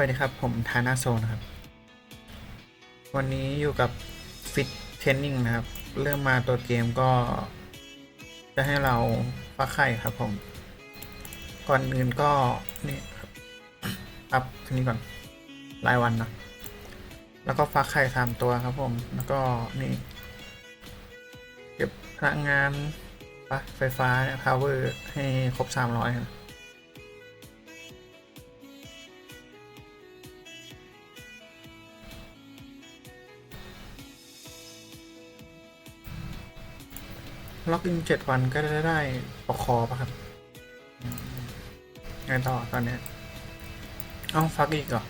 วัสดีครับ ผมทานาโซนะครับ วันนี้อยู่กับฟิตเทนนิ่งนะครับ เริ่มมาตัวเกมก็ จะให้เราฟักไข่ครับผม ก่อนอื่นก็ นี่ครับอัพทีนี้ก่อน รายวันนะ แล้วก็ฟักไข่สามตัวครับผม แล้วก็นี่ เก็บพลังงานปะไฟฟ้าเนี่ย power ให้ครบสามร้อยครับ ล็อกอินเจ็ดวันก็จะได้ปกคอปะครับอืมไงต่อตอนนี้เอาฟักอีกเหรอ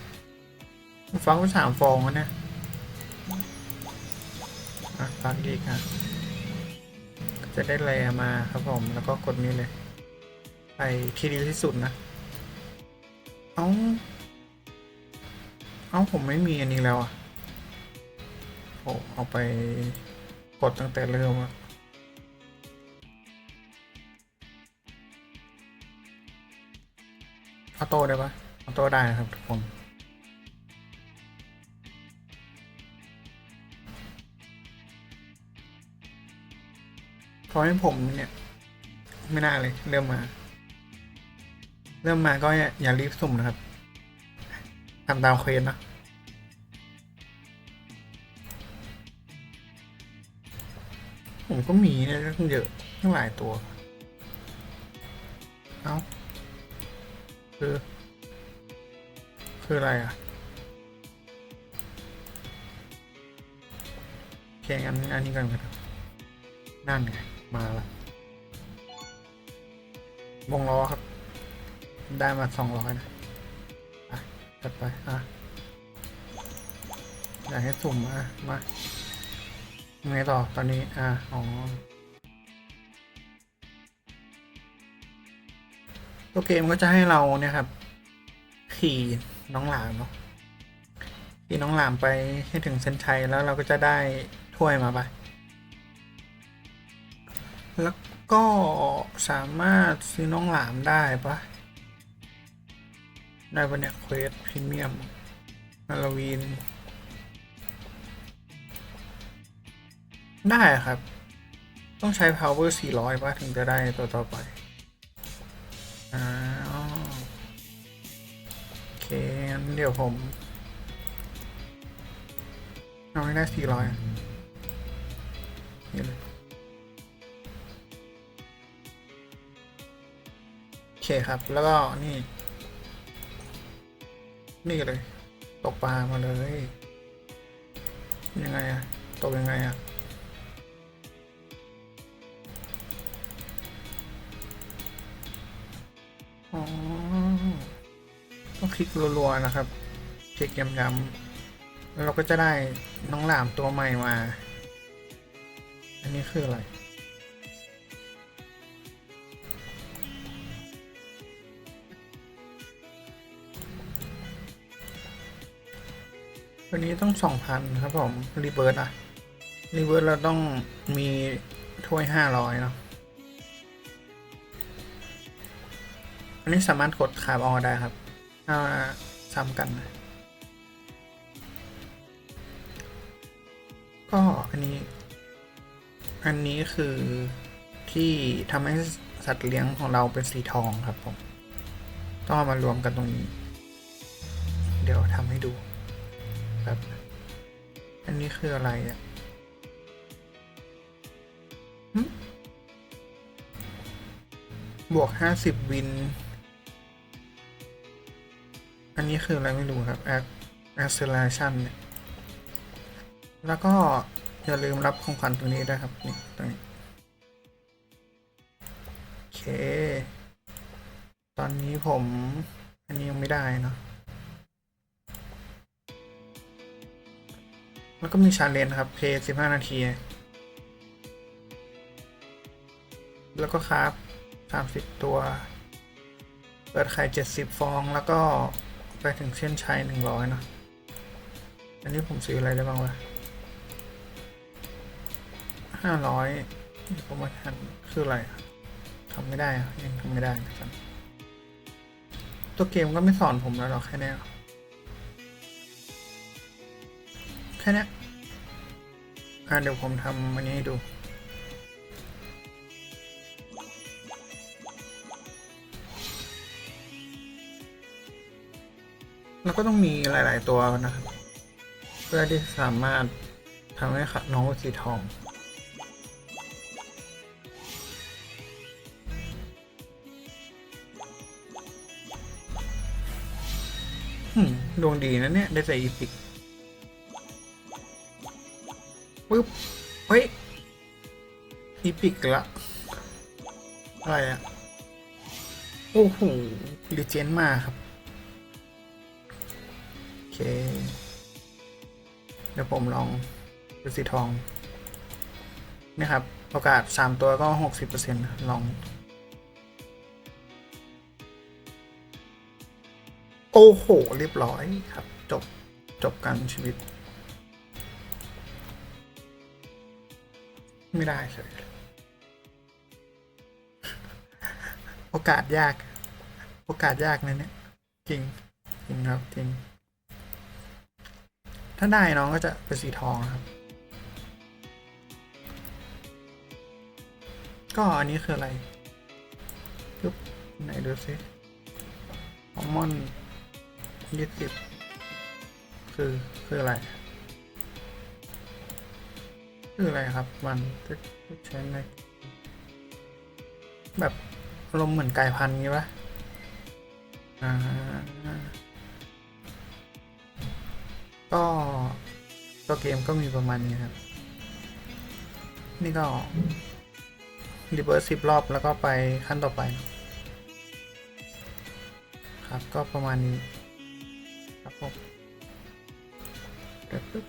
ฟักไปสามฟองแล้วเนี่ยฟักอีกครับจะได้แรมาครับผม แล้วก็กดนี้เลย ไปที่ดีที่สุดนะ เอาเอาผมไม่มีอันนี้แล้วอะโอ้เอาไปกดตั้งแต่เริ่มอะ ออโต้ได้ปะออโต้ได้นะครับทุกคนพอให้ผมเนี่ย ไม่น่าเลยเริ่มมา เริ่มมาก็อย่ารีบสุ่มนะครับทำตามเควสนะผมก็มีนี่ยตั้งเยอะตั้งหลายตัว เอ้า คือ คืออะไรอะโอเคงั้นอันนี้กันครับนั่นไง มาละวงล้อครับ ได้มาสองร้อยนะ อะจัดไป อะ อยากให้สุ่มอะ มาไงต่อตอนนี้ อะ อ๋อ ตัวเกมก็จะให้เราเนี่ยครับ ขี่น้องหลามเนาะขี่น้องหลามไปให้ถึงเส้นชัยแล้วเราก็จะได้ถ้วยมาไป แล้วก็สามารถซื้อน้องหลามได้ปะได้ปะเนี่ยเควสพรีเมียมฮาโลวีนได้ครับ ต้องใช้ power 400ป่ะ ถึงจะได้ตัวต่อไป เดี๋ยวผมเอาให้ได้สี่ร้อยนี่เลยโอเคครับ แล้วก็นี่ นี่เลย ตกปลามาเลย ยังไงอะตกยังไงอะอ๋อ ต้องคลิกรัวๆนะครับ คลิกย้ำๆแล้วเราก็จะได้น้องหลามตัวใหม่มา อันนี้คืออะไร วันนี้ต้องสองพันครับผม รีเบิร์ดอะรีเบิร์ดเราต้องมีถ้วยห้าร้อยเนาะ อันนี้สามารถกดคาร์บออได้ครับ ถ้าซ้ำกันนะก็อันนี้ อันนี้คือที่ทำให้สัตว์เลี้ยงของเราเป็นสีทองครับผม ต้องมารวมกันตรงนี้ เดี๋ยวทำให้ดูครับ อันนี้คืออะไรอะบวกห้าสิบวิน นี้คืออะไรไม่รู้ครับ Ac- acceleration เนี่ยแล้วก็อย่าลืมรับของขวัญตรงนี้ด้วยครับนี่ตรงนี้โอเค ตอนนี้ผม อันนี้ยังไม่ได้เนาะแล้วก็มีชาเลนจ์ครับเพย์สิบห้านาที แล้วก็ครับสามสิบตัว เปิดไข่เจ็ดสิบฟองแล้วก็ ไปถึงเส้นชัยหนึ่งร้อยเนาะ อันนี้ผมซื้ออะไรได้บ้างวะห้าร้อยผปรโมชั่นคืออะไรทำไม่ได้ยังทำไม่ได้นะครับตัวเกมก็ไม่สอนผมแล้วหรอกแค่นี้แค่นี้อ่าเดี๋ยวผมทำอันนี้ให้ดู แล้วก็ต้องมีหลาย ๆ ตัวนะครับ เพื่อที่สามารถทำให้น้องสีทองดวงดีนะเนี่ย ได้ใส่อีพิกปึ๊บ เฮ้ย อีพิกละ อะไรอะโอ้โหลิเจนมากครับ เคเดี๋ยวผมลองดูสีทองนี่ครับโอกาสสามตัวก็หกสิบเปอร์เซ็นต์ลอง โอ้โห เรียบร้อยครับ จบ จบการชีวิต ไม่ได้เฉยโอกาสยาก โอกาสยากนะเนี่ย จริง จริงครับ จริง ถ้าได้น้องก็จะเป็นสีทองนะครับ ก็อันนี้คืออะไรปึ๊บไหนดูซิฮอร์โมนยี่สิบคือ คืออะไร คืออะไรครับ มันใช้ในแบบอารมเหมือนไก่พันธุ์งี้ปะอ่า ก็ตัวเกมก็มีประมาณนี้ครับ นี่ก็รีเวิร์สสิบรอบแล้วก็ไปขั้นต่อไป ครับก็ประมาณนี้ครับผมเดี๋ยวปึ๊บ